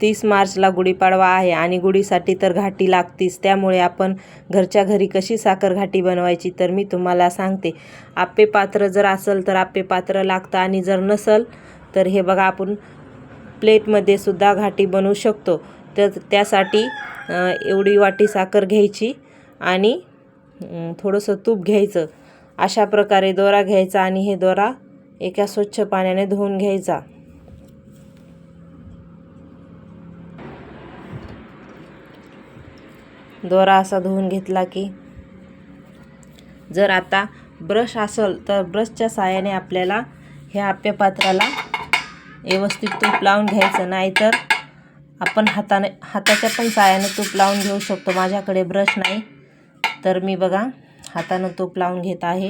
तीस मार्चला गुढीपाडवा आहे आणि गुढीसाठी तर घाटी लागतीच. त्यामुळे आपण घरच्या घरी कशी साखर घाटी बनवायची तर मी तुम्हाला सांगते. आप्पे पात्र जर असेल तर आप्पे पात्र लागतं आणि जर नसल तर हे बघा आपण प्लेटमध्ये सुद्धा घाटी बनवू शकतो. तर त्यासाठी एवढी वाटी साखर घ्यायची आणि थोडंसं तूप घ्यायचं. अशा प्रकारे दोरा घ्यायचा आणि हे दोरा एका स्वच्छ पाण्याने धुवून घ्यायचा. दोरा असा धुवून घेतला की जर आता ब्रश असेल तर ब्रशच्या साहाय्याने आपल्याला ह्या आप्या पात्राला व्यवस्थित तूप लावून घ्यायचं. नाहीतर आपण हाताने हाताच्या पण साहाय्याने तूप लावून घेऊ शकतो. माझ्याकडे ब्रश नाही तर मी बघा हातानं तूप लावून घेत आहे.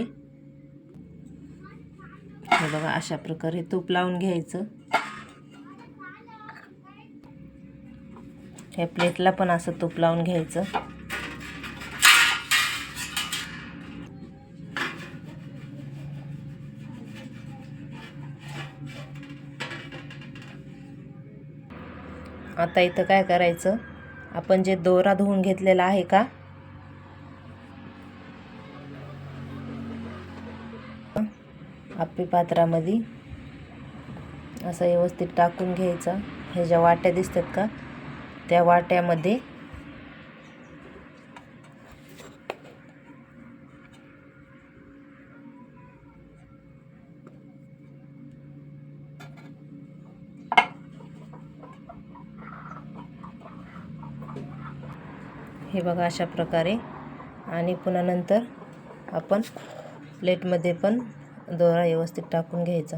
हे बघा अशा प्रकारे तूप लावून घ्यायचं. ह्या प्लेटला पण असं तूप लावून घ्यायचं. आता इथं काय करायचं? आपण जे दोरा धुवून घेतलेला आहे का? आपी पात्रामध्ये असं व्यवस्थित टाकून घ्यायचा. हे ज्या वाट्या दिसतात का? त्या वाट्यामध्ये हे बघा अशा प्रकारे. आणि पुन्हा नंतर आपण प्लेटमध्ये पण दोरा व्यवस्थित टाकून घ्यायचा.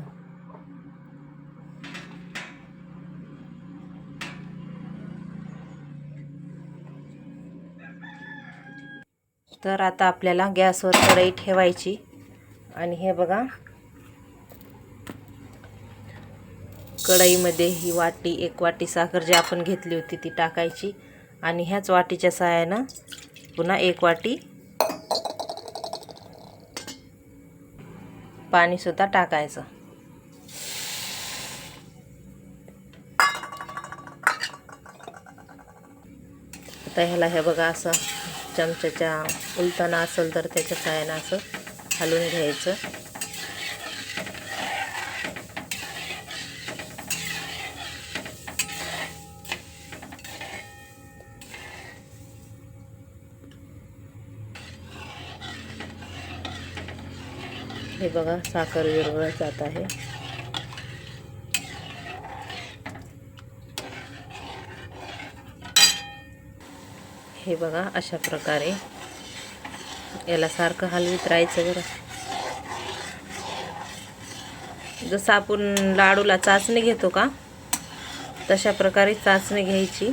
तर आता आपल्याला गॅसवर कढई ठेवायची. आणि हे बघा. कढईमध्ये ही वाटी एक वाटी साखर जी आपण घेतली होती ती टाकायची. आणि ह्याच वाटीच्या सहाय्यानं पुन्हा एक वाटी पाणीसुद्धा टाकायचं. आता ह्याला हे बघा असं चमच्याच्या उलताना असेल तर त्याच्या सायानं असं हलवून घ्यायचं. हे बघा साखर विरवळत जात आहे. हे बघा अशा प्रकारे. याला सारखं हलवीत राहायचं बरं जसं आपण लाडूला चाचणी घेतो का तशा प्रकारे चाचणी घ्यायची.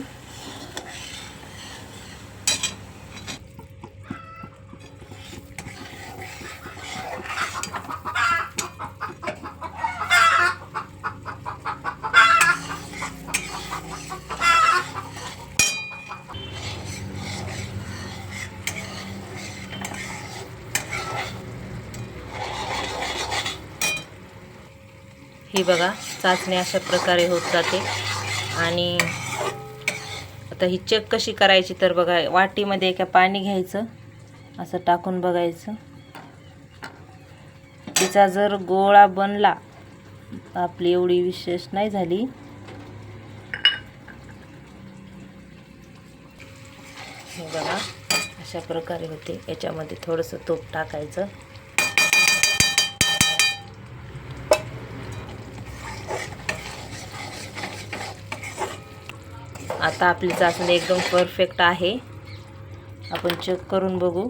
ही बघा चाचणी अशा प्रकारे होत जाते. आणि आता ही चेक कशी करायची तर बघा वाटीमध्ये एका पाणी घ्यायचं असं टाकून बघायचं. तिचा जर गोळा बनला आपली एवढी विशेष नाही झाली. हे बघा अशा प्रकारे होते. याच्यामध्ये थोडंसं तूप टाकायचं. आता आपली चाचणी एकदम परफेक्ट आहे. आपण चेक करून बघू.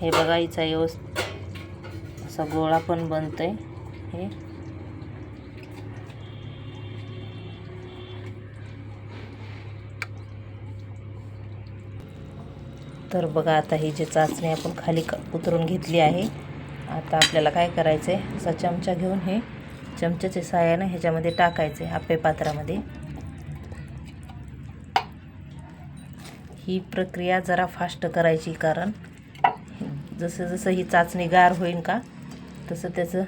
हे बघा हिचा व्यवस्थित असा गोळा पण बनतोय. हे. तर बघा आता ही जी चाचणी आपण खाली उतरून घेतली आहे आता आपल्याला काय करायचं आहे असा चमचा घेऊन हे चमच्याच्या साह्यानं ह्याच्यामध्ये टाकायचे आप्पे पात्रामध्ये. ही प्रक्रिया जरा फास्ट करायची कारण जसं जसं ही चाचणी गार होईल का तसं त्याचं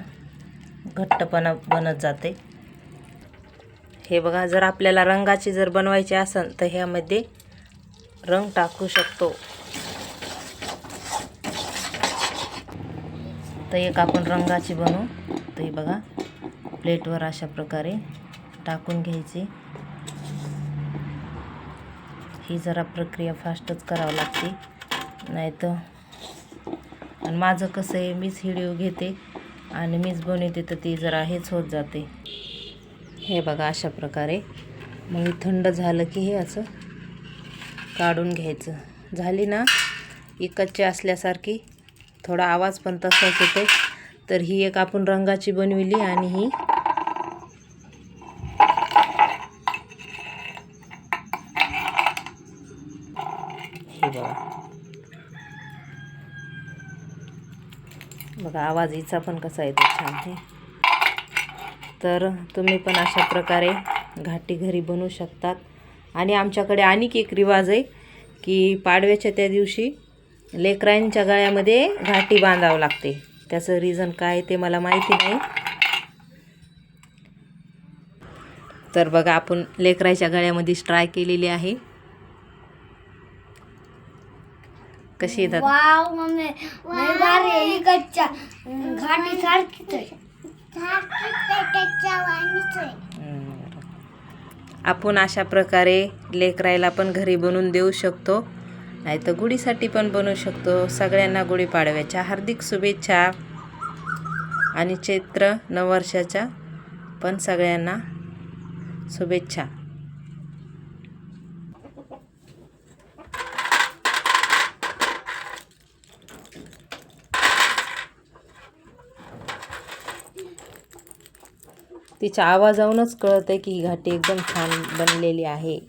घट्टपणा बनत जाते. हे बघा जर आपल्याला रंगाची जर बनवायची असेल तर ह्यामध्ये रंग टाकू शकतो. तर एक आपण रंगाची बनवू. तर हे बघा प्लेटवर अशा प्रकारे टाकून घ्यायची. ही जरा प्रक्रिया फास्टच करावं लागते. नाही तर आणि माझं कसं आहे मीच हिडिओ घेते आणि मीच बनवते तर ती जरा हेच होत जाते. हे बघा अशा प्रकारे. मग थंड झालं की हे असं काढून घ्यायचं. झाली ना? इकतची असल्यासारखी. थोडा आवाज पण तसाच येतो तर ही एक आपण रंगाची बनविली आणि ही बघा आवाज हिचा पण कसा येतो छान आहे. तर तुम्ही पण अशा प्रकारे घाटी घरी बनवू शकतात. आणि आमच्याकडे आणखी एक रिवाज आहे की पाडव्याच्या त्या दिवशी लेकरांच्या गळ्यामध्ये घाटी बांधावं लागते. त्याचं रिझन काय आहे ते मला माहिती नाही. तर बघा आपण लेकराच्या गळ्यामध्ये ट्राय केलेली आहे. कशी येतात? Wow mummy. लय भारी आहे. ही कच्च्या घाटी सारखीच आहे. हम्म. आपण अशा प्रकारे लेकरायला पण घरी बनवून देऊ शकतो. नाही तर गुढीसाठी पण बनवू शकतो. सगळ्यांना गुढीपाडव्याच्या हार्दिक शुभेच्छा. आणि चैत्र नववर्षाच्या पण सगळ्यांना शुभेच्छा. तिच्या आवाजावरूनच कळतं आहे की ही घाटी एकदम छान बनलेली आहे.